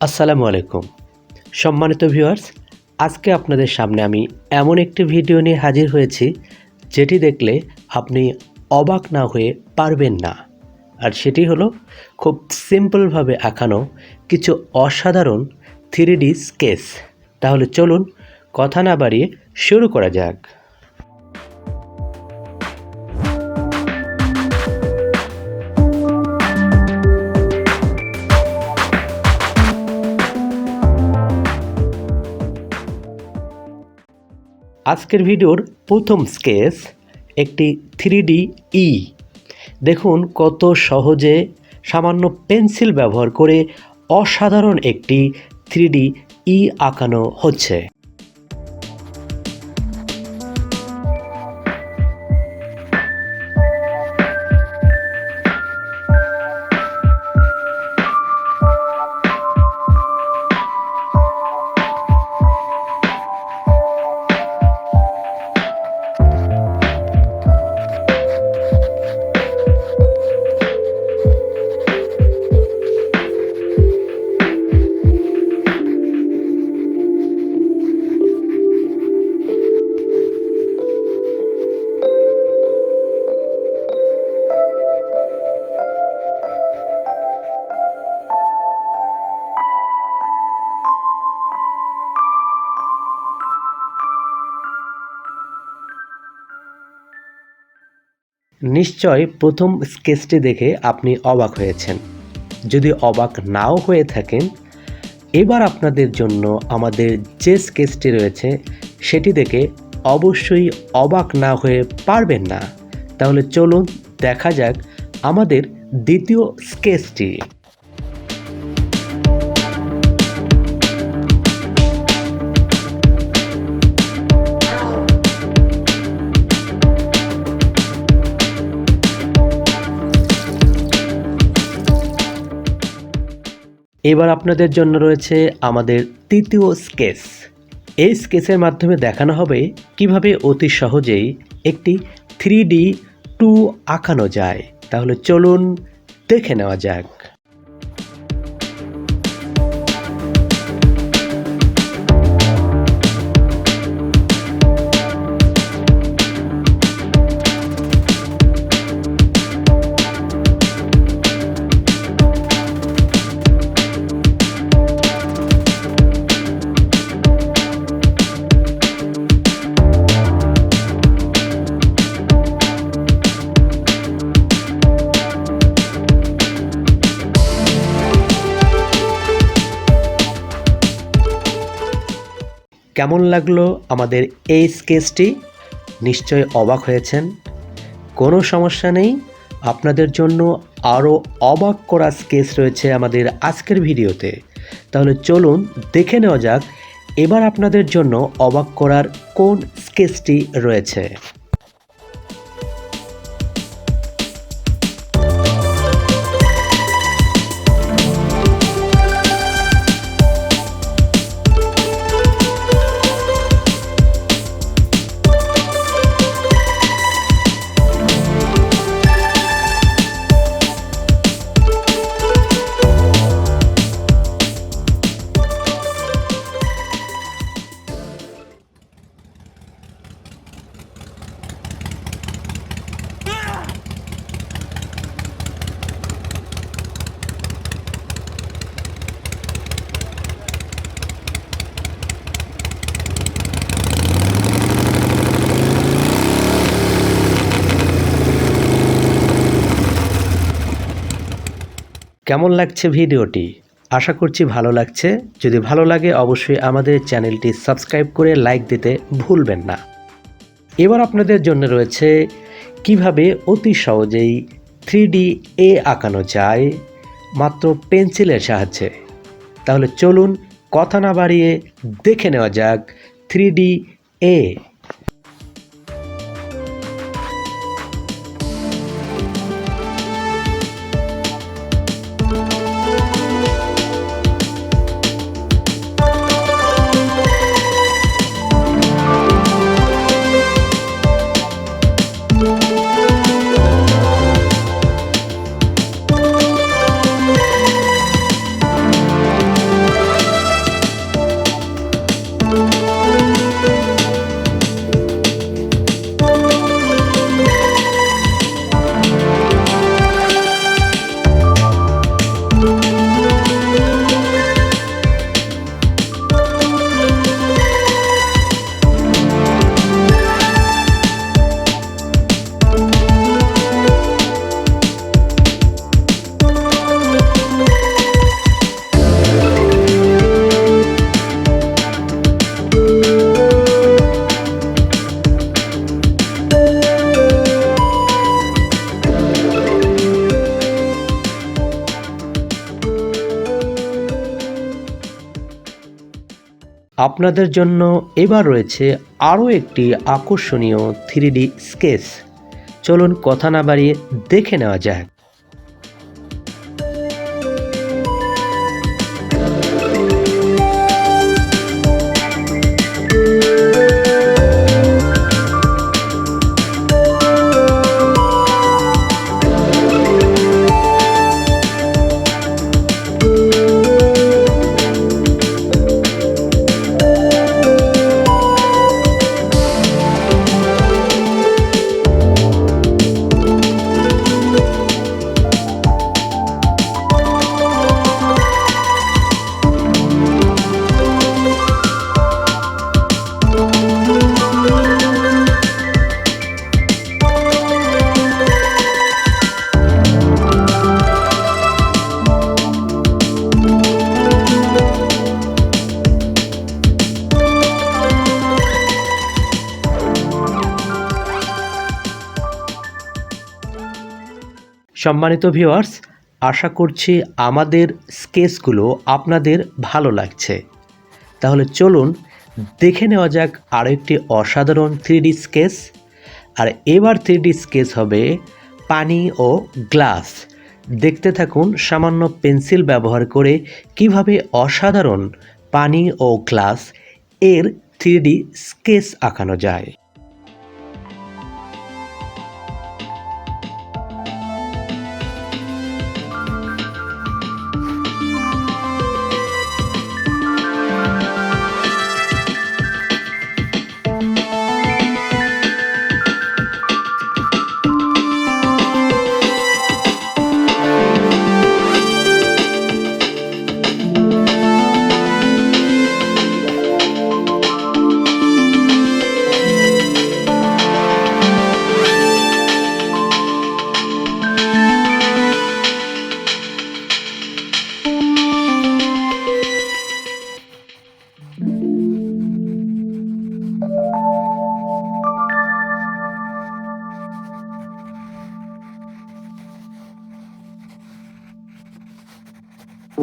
আসসালামু আলাইকুম। সম্মানিত ভিউয়ার্স, আজকে আপনাদের সামনে আমি এমন একটি ভিডিও নিয়ে হাজির হয়েছি, যেটি দেখলে আপনি অবাক না হয়ে পারবেন না। আর সেটি হলো খুব সিম্পলভাবে আঁকানো কিছু অসাধারণ থ্রি ডি স্কেচ। তাহলে চলুন কথা না বাড়িয়ে শুরু করা যাক। আজকের ভিডিওর প্রথম স্কেচ একটি থ্রি ই। দেখুন কত সহজে সামান্য পেন্সিল ব্যবহার করে অসাধারণ একটি থ্রি ই আঁকানো হচ্ছে। নিশ্চয় প্রথম স্কেচটি দেখে আপনি অবাক হয়েছেন। যদি অবাক নাও হয়ে থাকেন, এবার আপনাদের জন্য আমাদের যে স্কেচটি রয়েছে, সেটি দেখে অবশ্যই অবাক না হয়ে পারবেন না। তাহলে চলুন, দেখা যাক আমাদের দ্বিতীয় স্কেচটি। এবার আপনাদের জন্য রয়েছে আমাদের তৃতীয় স্কেচ। এই স্কেচের মাধ্যমে দেখানো হবে কীভাবে অতি সহজেই একটি থ্রি ডি টু আঁকানো যায়। তাহলে চলুন দেখে নেওয়া যাক। কেমন লাগল আমাদের এই স্কেচটি? নিশ্চয় অবাক হয়েছেন। কোনো সমস্যা নেই। আপনাদের জন্য আরও অবাক করা স্কেচ রয়েছে আমাদের আজকের ভিডিওতে। তাহলে চলুন দেখে নেওয়া যাক, এবার আপনাদের জন্য অবাক করার কোন স্কেচটি রয়েছে। কেমন লাগছে ভিডিওটি? আশা করছি ভালো লাগছে। যদি ভালো লাগে, অবশ্যই আমাদের চ্যানেলটি সাবস্ক্রাইব করে লাইক দিতে ভুলবেন না। এবার আপনাদের জন্য রয়েছে, কীভাবে অতি সহজেই থ্রি এ আঁকানো যায়, মাত্র পেন্সিলের সাহায্যে। তাহলে চলুন, কথা না বাড়িয়ে দেখে নেওয়া যাক থ্রি এ আপনাদের জন্য এবার রয়েছে আরও একটি আকর্ষণীয় থ্রি স্কেচ। চলুন কথা না বাড়িয়ে দেখে নেওয়া যাক। সম্মানিত ভিউয়ার্স আশা করছি আমাদের স্কেচগুলো আপনাদের ভালো লাগছে। তাহলে চলুন দেখে নেওয়া যাক আরও একটি অসাধারণ থ্রি স্কেচ আর এবার থ্রি স্কেচ হবে পানি ও গ্লাস দেখতে থাকুন সামান্য পেন্সিল ব্যবহার করে কীভাবে অসাধারণ পানি ও গ্লাস এর থ্রি স্কেচ আঁকানো যায়।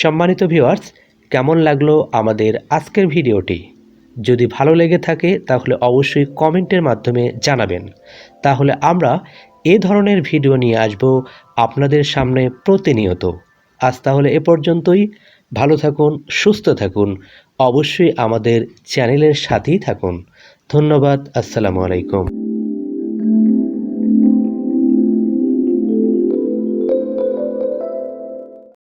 সম্মানিত ভিউয়ার্স কেমন লাগল আমাদের আজকের ভিডিওটি? যদি ভালো লেগে থাকে, তাহলে অবশ্যই কমেন্টের মাধ্যমে জানাবেন। তাহলে আমরা এ ধরনের ভিডিও নিয়ে আসব আপনাদের সামনে প্রতিনিয়ত। আজ তাহলে এ পর্যন্তই। ভালো থাকুন, সুস্থ থাকুন। অবশ্যই আমাদের চ্যানেলের সাথেই থাকুন। ধন্যবাদ, আসসালামু আলাইকুম।